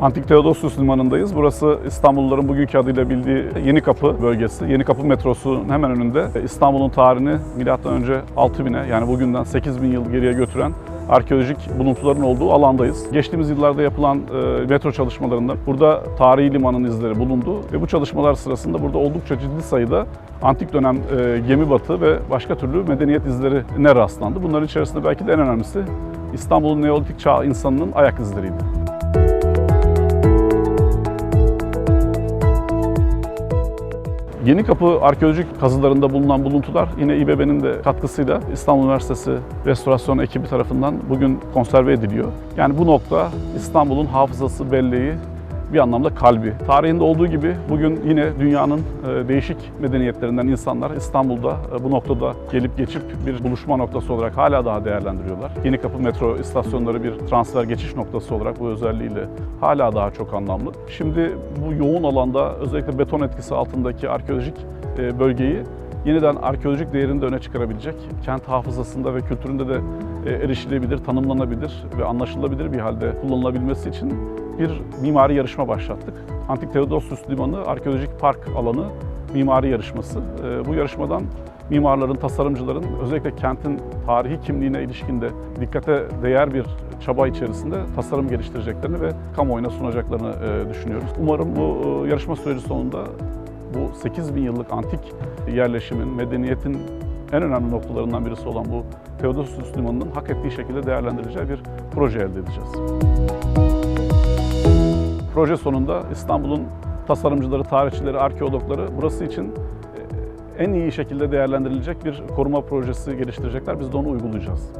Antik Theodosius Limanı'ndayız. Burası İstanbulluların bugünkü adıyla bildiği Yeni Kapı bölgesi. Yeni Kapı metrosunun hemen önünde İstanbul'un tarihini M.Ö. 6000'e yani bugünden 8000 yıl geriye götüren arkeolojik buluntuların olduğu alandayız. Geçtiğimiz yıllarda yapılan e, metro çalışmalarında burada tarihi limanın izleri bulundu ve bu çalışmalar sırasında burada oldukça ciddi sayıda antik dönem e, gemi batı ve başka türlü medeniyet izlerine rastlandı. Bunların içerisinde belki de en önemlisi İstanbul'un Neolitik çağ insanının ayak izleriydi. Yeni Kapı arkeolojik kazılarında bulunan buluntular yine İBB'nin de katkısıyla İstanbul Üniversitesi restorasyon ekibi tarafından bugün konserve ediliyor. Yani bu nokta İstanbul'un hafızası, belleği, bir anlamda kalbi. Tarihinde olduğu gibi bugün yine dünyanın e, değişik medeniyetlerinden insanlar İstanbul'da e, bu noktada gelip geçip bir buluşma noktası olarak hala daha değerlendiriyorlar. Yeni Kapı metro istasyonları bir transfer geçiş noktası olarak bu özelliğiyle hala daha çok anlamlı. Şimdi bu yoğun alanda özellikle beton etkisi altındaki arkeolojik e, bölgeyi yeniden arkeolojik değerini de öne çıkarabilecek, kent hafızasında ve kültüründe de erişilebilir, tanımlanabilir ve anlaşılabilir bir halde kullanılabilmesi için bir mimari yarışma başlattık. Antik Theodosius Limanı Arkeolojik Park alanı mimari yarışması. E, Bu yarışmadan mimarların, tasarımcıların özellikle kentin tarihi kimliğine ilişkinde dikkate değer bir çaba içerisinde tasarım geliştireceklerini ve kamuoyuna sunacaklarını e, düşünüyoruz. Umarım bu e, yarışma süreci sonunda bu 8 bin yıllık antik yerleşimin, medeniyetin en önemli noktalarından birisi olan bu Theodosius Limanı'nın hak ettiği şekilde değerlendirileceği bir proje elde edeceğiz. Proje sonunda İstanbul'un tasarımcıları, tarihçileri, arkeologları burası için e, en iyi şekilde değerlendirilecek bir koruma projesi geliştirecekler. Biz de onu uygulayacağız.